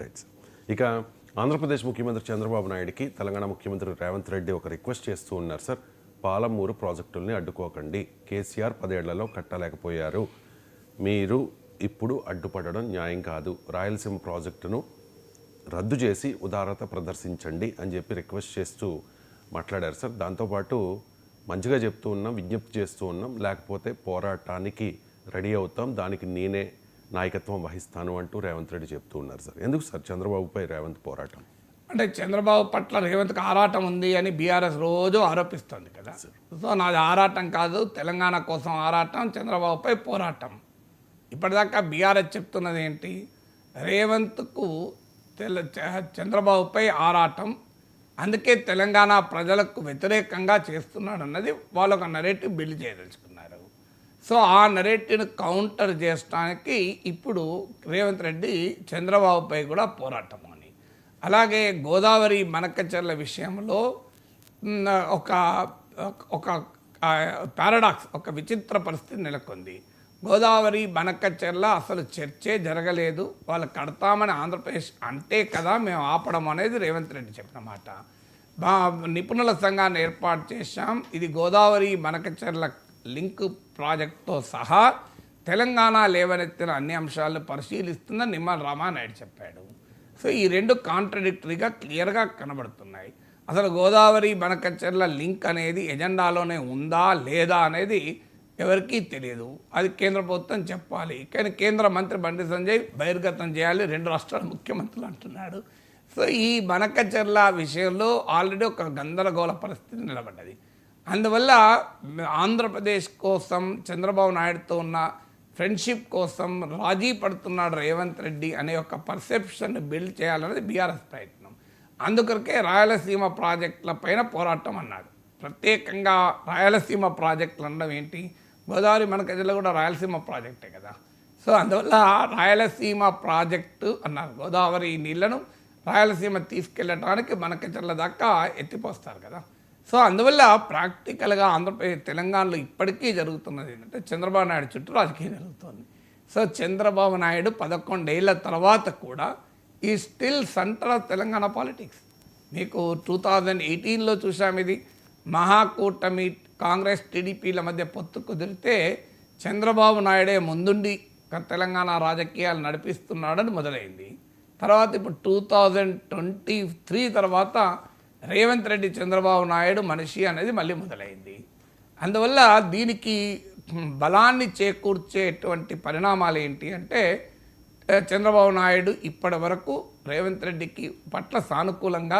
Right sir ఇక ఆంధ్రప్రదేశ్ ముఖ్యమంత్రి చంద్రబాబు నాయుడికి తెలంగాణ ముఖ్యమంత్రి రేవంత్ రెడ్డి ఒక రిక్వెస్ట్ చేస్తూ ఉన్నారు సార్. పాలమూరు ప్రాజెక్టుల్ని అడ్డుకోకండి. కేసీఆర్ పదేళ్ళలో కట్టలేకపోయారు. మీరు ఇప్పుడు అడ్డుపడడం న్యాయం కాదు. రాయలసీమ ప్రాజెక్టును రద్దు చేసి ఉదారత ప్రదర్శించండి అని చెప్పి రిక్వెస్ట్ చేస్తూ మాట్లాడారు సార్. దాంతోపాటు మంచిగా చెప్తూ ఉన్నాం విజ్ఞప్తి చేస్తూ ఉన్నాం లేకపోతే పోరాటానికి రెడీ అవుతాం. దానికి నేనే నాయకత్వం వహిస్తాను అంటూ రేవంత్ రెడ్డి చెప్తూ ఉన్నారు సార్. ఎందుకు సార్ చంద్రబాబుపై రేవంత్ పోరాటం? అంటే చంద్రబాబు పట్ల రేవంత్కి ఆరాటం ఉంది అని బీఆర్ఎస్ రోజు ఆరోపిస్తుంది కదా. సో నాది ఆరాటం కాదు తెలంగాణ కోసం ఆరాటం చంద్రబాబుపై పోరాటం. ఇప్పటిదాకా బీఆర్ఎస్ చెప్తున్నది ఏంటి? రేవంత్కు తెల చంద్రబాబుపై ఆరాటం అందుకే తెలంగాణ ప్రజలకు వ్యతిరేకంగా చేస్తున్నాడు అన్నది వాళ్ళు ఒక నరేటివ్ బిల్డ్ చేయదలుచుకున్నారు సో ఆ నరేటివ్ను కౌంటర్ చేయడానికి ఇప్పుడు రేవంత్ రెడ్డి చంద్రబాబుపై కూడా పోరాటం అని. అలాగే గోదావరి మనకచర్ల విషయంలో ఒక ఒక పారాడాక్స్ ఒక విచిత్ర పరిస్థితి నెలకొంది. గోదావరి బనకచెర్ల అసలు చర్చే జరగలేదు. వాళ్ళు కడతామని ఆంధ్రప్రదేశ్ అంటే కదా మేము ఆపడం అనేది రేవంత్ రెడ్డి చెప్పిన మాట. మా నిపుణుల సంఘాన్ని ఏర్పాటు చేశాం. ఇది గోదావరి బనకచెర్ల లింక్ ప్రాజెక్ట్తో సహా తెలంగాణ లేవనెత్తిన అన్ని అంశాలను పరిశీలిస్తుందని నిమ్మల రామానాయుడు చెప్పాడు. సో ఈ రెండు కాంట్రడిక్టరీగా క్లియర్గా కనబడుతున్నాయి. అసలు గోదావరి బనకచెర్ల లింక్ అనేది ఎజెండాలోనే ఉందా లేదా అనేది ఎవరికీ తెలియదు అది కేంద్ర ప్రభుత్వం చెప్పాలి. కానీ కేంద్ర మంత్రి బండి సంజయ్ బహిర్గతం చేయాలి రెండు రాష్ట్రాల ముఖ్యమంత్రులు అంటున్నాడు. సో ఈ బనకచెర్ల విషయంలో ఆల్రెడీ ఒక గందరగోళ పరిస్థితి నిలబడ్డది. అందువల్ల ఆంధ్రప్రదేశ్ కోసం చంద్రబాబు నాయుడుతో ఉన్న ఫ్రెండ్షిప్ కోసం రాజీ పడుతున్నాడు రేవంత్ రెడ్డి అనే ఒక పర్సెప్షన్ బిల్డ్ చేయాలనేది బీఆర్ఎస్ ప్రయత్నం. అందుకొరకే రాయలసీమ ప్రాజెక్టులపైన పోరాటం అన్నాడు. ప్రత్యేకంగా రాయలసీమ ప్రాజెక్టులు అనడం ఏంటి? గోదావరి మనకజలో కూడా రాయలసీమ ప్రాజెక్టే కదా. సో అందువల్ల రాయలసీమ ప్రాజెక్టు అన్నారు. గోదావరి నీళ్ళను రాయలసీమ తీసుకెళ్ళడానికి మనకచర్ల దాకా ఎత్తిపోస్తారు కదా. సో అందువల్ల ప్రాక్టికల్గా ఆంధ్రప్రదేశ్ తెలంగాణలో ఇప్పటికీ జరుగుతున్నది ఏంటంటే చంద్రబాబు నాయుడు చుట్టూ రాజకీయం జరుగుతుంది. సో చంద్రబాబు నాయుడు పదకొండేళ్ళ తర్వాత కూడా ఈ still center of Telangana politics. మీకు టూ థౌజండ్ ఎయిటీన్లో చూసాం ఇది. మహాకూటమి కాంగ్రెస్ టీడీపీల మధ్య పొత్తు కుదిరితే చంద్రబాబు నాయుడే ముందుండి తెలంగాణ రాజకీయాలు నడిపిస్తున్నాడని మొదలైంది. తర్వాత ఇప్పుడు టూ థౌజండ్ ట్వంటీ త్రీ తర్వాత రేవంత్ రెడ్డి చంద్రబాబు నాయుడు మనిషి అనేది మళ్ళీ మొదలైంది. అందువల్ల దీనికి బలాన్ని చేకూర్చేటువంటి పరిణామాలు ఏంటి అంటే చంద్రబాబు నాయుడు ఇప్పటి వరకు రేవంత్ రెడ్డికి పట్ల సానుకూలంగా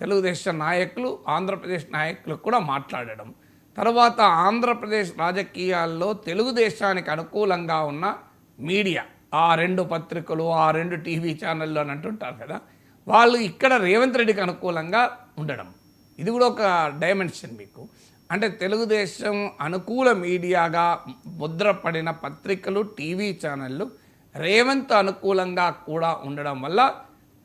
తెలుగుదేశం నాయకులు ఆంధ్రప్రదేశ్ నాయకులు కూడా మాట్లాడడం. తర్వాత ఆంధ్రప్రదేశ్ రాజకీయాల్లో తెలుగుదేశానికి అనుకూలంగా ఉన్న మీడియా ఆ రెండు పత్రికలు ఆ రెండు టీవీ ఛానళ్ళు అని అంటుంటారు కదా వాళ్ళు ఇక్కడ రేవంత్ రెడ్డికి అనుకూలంగా ఉండడం. ఇది కూడా ఒక డైమెన్షన్ మీకు. అంటే తెలుగుదేశం అనుకూల మీడియాగా ముద్రపడిన పత్రికలు టీవీ ఛానళ్ళు రేవంత్ అనుకూలంగా కూడా ఉండడం వల్ల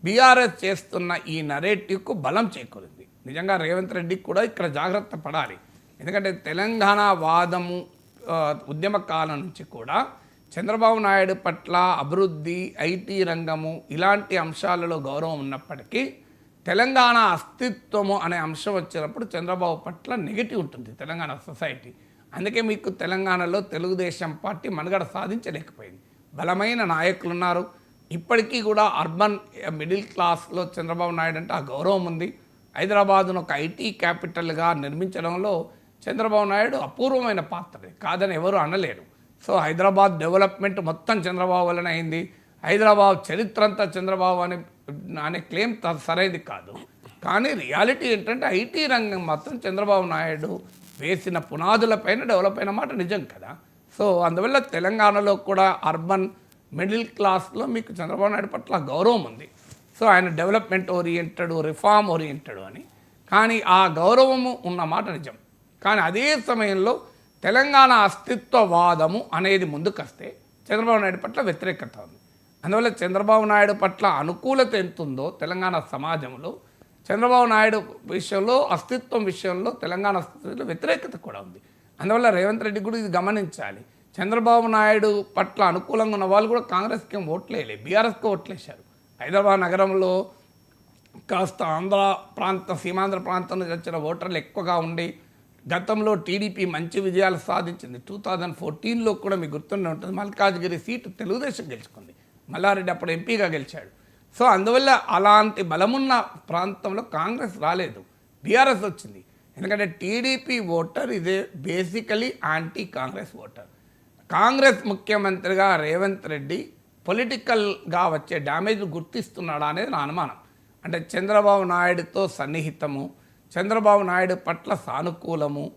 బీఆర్ఎస్ చేస్తున్న ఈ నరేటివ్కు బలం చేకూరింది. నిజంగా రేవంత్ రెడ్డికి కూడా ఇక్కడ జాగ్రత్త పడాలి. ఎందుకంటే తెలంగాణ వాదము ఉద్యమ కాలం నుంచి కూడా చంద్రబాబు నాయుడు పట్ల అభివృద్ధి ఐటీ రంగము ఇలాంటి అంశాలలో గౌరవం ఉన్నప్పటికీ తెలంగాణ అస్తిత్వము అనే అంశం వచ్చినప్పుడు చంద్రబాబు పట్ల నెగిటివ్ ఉంటుంది తెలంగాణ సొసైటీ. అందుకే మీకు తెలంగాణలో తెలుగుదేశం పార్టీ మనుగడ సాధించలేకపోయింది. బలమైన నాయకులు ఉన్నారు. ఇప్పటికీ కూడా అర్బన్ మిడిల్ క్లాస్లో చంద్రబాబు నాయుడు అంటే ఆ గౌరవం ఉంది. హైదరాబాద్ను ఒక ఐటీ క్యాపిటల్గా నిర్మించడంలో చంద్రబాబు నాయుడు అపూర్వమైన పాత్ర కాదని ఎవరు అనలేరు. సో హైదరాబాద్ డెవలప్మెంట్ మొత్తం చంద్రబాబు వలన అయింది. హైదరాబాద్ చరిత్ర అంతా చంద్రబాబు అనే అనే క్లెయిమ్ సరైనది కాదు. కానీ రియాలిటీ ఏంటంటే ఐటీ రంగం మాత్రం చంద్రబాబు నాయుడు వేసిన పునాదులపైన డెవలప్ అయిన మాట నిజం కదా. సో అందువల్ల తెలంగాణలో కూడా అర్బన్ మిడిల్ క్లాస్లో మీకు చంద్రబాబు నాయుడు పట్ల గౌరవం ఉంది. సో ఆయన డెవలప్మెంట్ ఓరియంటెడ్ రిఫార్మ్ ఓరియంటెడ్ అని. కానీ ఆ గౌరవము ఉన్న మాట నిజం. కానీ అదే సమయంలో తెలంగాణ అస్తిత్వవాదము అనేది ముందుకొస్తే చంద్రబాబు నాయుడు పట్ల వ్యతిరేకత ఉంది. అందువల్ల చంద్రబాబు నాయుడు పట్ల అనుకూలత ఎంతుందో తెలంగాణ సమాజంలో చంద్రబాబు నాయుడు విషయంలో అస్తిత్వం విషయంలో తెలంగాణ అస్తిత్వంలో వ్యతిరేకత కూడా ఉంది. అందువల్ల రేవంత్ రెడ్డి కూడా ఇది గమనించాలి. చంద్రబాబు నాయుడు పట్ల అనుకూలంగా ఉన్న వాళ్ళు కూడా కాంగ్రెస్కి ఓట్లేయలే బీఆర్ఎస్కి ఓట్లేశారు. హైదరాబాద్ నగరంలో కాస్త ఆంధ్ర ప్రాంత సీమాంధ్ర ప్రాంతం నుంచి వచ్చిన ఓటర్లు ఎక్కువగా ఉండి గతంలో టీడీపీ మంచి విజయాలు సాధించింది. టూ థౌజండ్ ఫోర్టీన్లో కూడా మీకు గుర్తుండే ఉంటుంది. మల్కాజ్గిరి సీటు తెలుగుదేశం గెలుచుకుంది. మల్లారెడ్డి అప్పుడు ఎంపీగా గెలిచాడు. సో అందువల్ల అలాంటి బలమున్న ప్రాంతంలో కాంగ్రెస్ రాలేదు. బీఆర్ఎస్ వచ్చింది. ఎందుకంటే టీడీపీ ఓటర్ ఇదే basically anti Congress voter. Congress ముఖ్యమంత్రిగా రేవంత్ రెడ్డి పొలిటికల్గా వచ్చే డ్యామేజ్ గుర్తిస్తున్నాడా అనేది నా అనుమానం. అంటే చంద్రబాబు నాయుడుతో సన్నిహితము చంద్రబాబు నాయుడు పట్ల సానుకూలము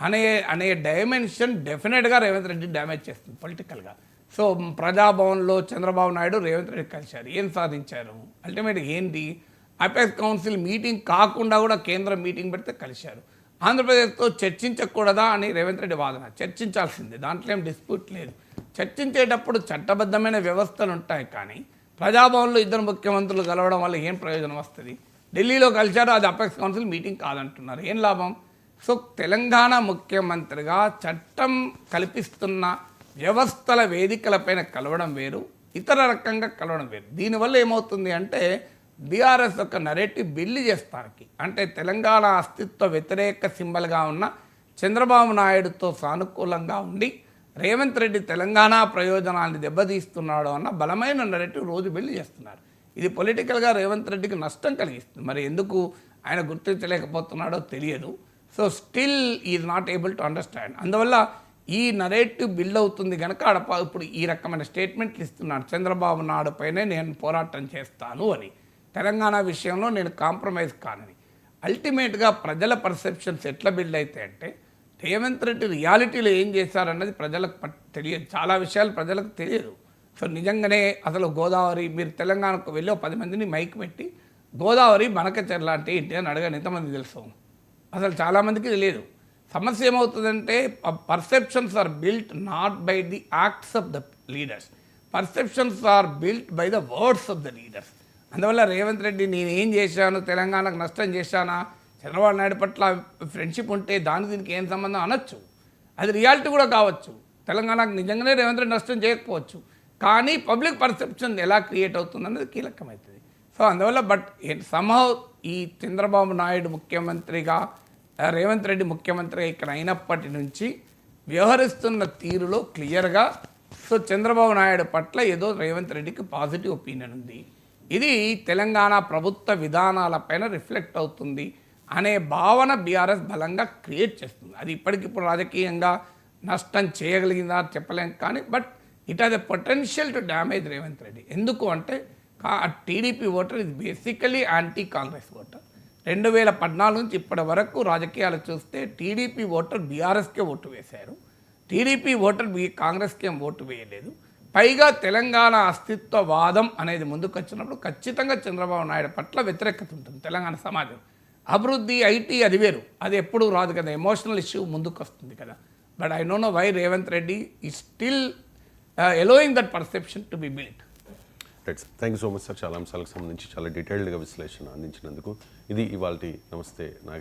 అనే అనే డైమెన్షన్ డెఫినెట్గా రేవంత్ రెడ్డి డ్యామేజ్ చేస్తుంది పొలిటికల్గా. సో ప్రజాభవన్లో చంద్రబాబు నాయుడు రేవంత్ రెడ్డి కలిశారు. ఏం సాధించారు? అల్టిమేట్గా ఏంటి? అపెక్స్ కౌన్సిల్ మీటింగ్ కాకుండా కూడా కేంద్రం మీటింగ్ పెడితే కలిశారు. ఆంధ్రప్రదేశ్తో చర్చించకూడదా అని రేవంత్ రెడ్డి వాదన. చర్చించాల్సిందే. దాంట్లో ఏం డిస్ప్యూట్ లేదు. చర్చించేటప్పుడు చట్టబద్ధమైన వ్యవస్థలు ఉంటాయి కానీ ప్రజాభవన్లో ఇద్దరు ముఖ్యమంత్రులు కలవడం వల్ల ఏం ప్రయోజనం వస్తుంది? ఢిల్లీలో కలిశారు అది అపెక్స్ కౌన్సిల్ మీటింగ్ కాదంటున్నారు. ఏం లాభం? సో తెలంగాణ ముఖ్యమంత్రిగా చట్టం కల్పిస్తున్న వ్యవస్థల వేదికలపైన కలవడం వేరు ఇతర రకంగా కలవడం వేరు. దీనివల్ల ఏమవుతుంది అంటే బీఆర్ఎస్ యొక్క నరేటివ్ బిల్లు చేస్తానికి. అంటే తెలంగాణ అస్తిత్వ వ్యతిరేక సింబల్గా ఉన్న చంద్రబాబు నాయుడుతో సానుకూలంగా ఉండి రేవంత్ రెడ్డి తెలంగాణ ప్రయోజనాన్ని దెబ్బతీస్తున్నాడు అన్న బలమైన నరేటివ్ రోజు బిల్లు చేస్తున్నారు. ఇది పొలిటికల్గా రేవంత్ రెడ్డికి నష్టం కలిగిస్తుంది. మరి ఎందుకు ఆయన గుర్తించలేకపోతున్నాడో తెలియదు. So still is not able to understand అందువల్ల ఈ నరేటివ్ బిల్డ్ అవుతుంది కనుక ఆడ ఇప్పుడు ఈ రకమైన స్టేట్మెంట్లు ఇస్తున్నాడు. చంద్రబాబు నాయుడు పైనే నేను పోరాటం చేస్తాను అని. తెలంగాణ విషయంలో నేను కాంప్రమైజ్ కానని. అల్టిమేట్గా ప్రజల పర్సెప్షన్స్ ఎట్లా బిల్డ్ అవుతాయి అంటే రేవంత్ రెడ్డి రియాలిటీలో ఏం చేశారన్నది ప్రజలకు పట్- తెలియదు. చాలా విషయాలు ప్రజలకు తెలియదు. సో నిజంగానే అసలు గోదావరి మీరు తెలంగాణకు వెళ్ళి ఒక పది మందిని మైక్ పెట్టి గోదావరి మనకచెర్ల అంటే ఏంటి అని అడగని ఎంతమంది తెలుసు? అసలు చాలామందికి తెలియదు. సమస్య ఏమవుతుందంటే perceptions are built not by the acts of the leaders perceptions are built by the words of the leaders అందువల్ల రేవంత్ రెడ్డి నేను ఏం చేశాను? తెలంగాణకు నష్టం చేశానా? చంద్రబాబు నాయుడు పట్ల ఫ్రెండ్షిప్ ఉంటే దాని దీనికి ఏం సంబంధం అనొచ్చు? అది రియాలిటీ కూడా కావచ్చు. తెలంగాణకు నిజంగానే రేవంత్ రెడ్డి నష్టం చేయకపోవచ్చు. కానీ పబ్లిక్ పర్సెప్షన్ ఎలా క్రియేట్ అవుతుంది అనేది కీలకమవుతుంది. సో అందువల్ల బట్ సమ్హౌ ఈ చంద్రబాబు నాయుడు ముఖ్యమంత్రిగా రేవంత్ రెడ్డి ముఖ్యమంత్రిగా ఇక్కడ అయినప్పటి నుంచి వ్యవహరిస్తున్న తీరులో క్లియర్గా సో చంద్రబాబు నాయుడు పట్ల ఏదో రేవంత్ రెడ్డికి పాజిటివ్ ఒపీనియన్ ఉంది. ఇది తెలంగాణ ప్రభుత్వ విధానాలపైన రిఫ్లెక్ట్ అవుతుంది అనే భావన బీఆర్ఎస్ బలంగా క్రియేట్ చేస్తుంది. అది ఇప్పటికిప్పుడు రాజకీయంగా నష్టం చేయగలిగిందా చెప్పలేం కానీ but it has a potential to damage Revanth Reddy ఎందుకు అంటే టీడీపీ ఓటర్ ఇది బేసికలీ యాంటీ కాంగ్రెస్ ఓటర్ రెండు వేల పద్నాలుగు నుంచి ఇప్పటి వరకు రాజకీయాలు చూస్తే టీడీపీ ఓటర్ బీఆర్ఎస్కే ఓటు వేశారు. టీడీపీ ఓటర్ బీ కాంగ్రెస్కి ఏం ఓటు వేయలేదు. పైగా తెలంగాణ అస్తిత్వవాదం అనేది ముందుకు వచ్చినప్పుడు ఖచ్చితంగా చంద్రబాబు నాయుడు పట్ల వ్యతిరేకత ఉంటుంది తెలంగాణ సమాజం. అభివృద్ధి ఐటీ అది వేరు. అది ఎప్పుడూ రాదు కదా. ఎమోషనల్ ఇష్యూ ముందుకు వస్తుంది కదా. But I know no why Revanth Reddy ఈ still allowing that perception to be built right sir thank you so much sir చాలా అంశాలకు సంబంధించి చాలా డీటెయిల్డ్గా విశ్లేషణ అందించినందుకు. ఇది ఇవాళ నమస్తే నాగ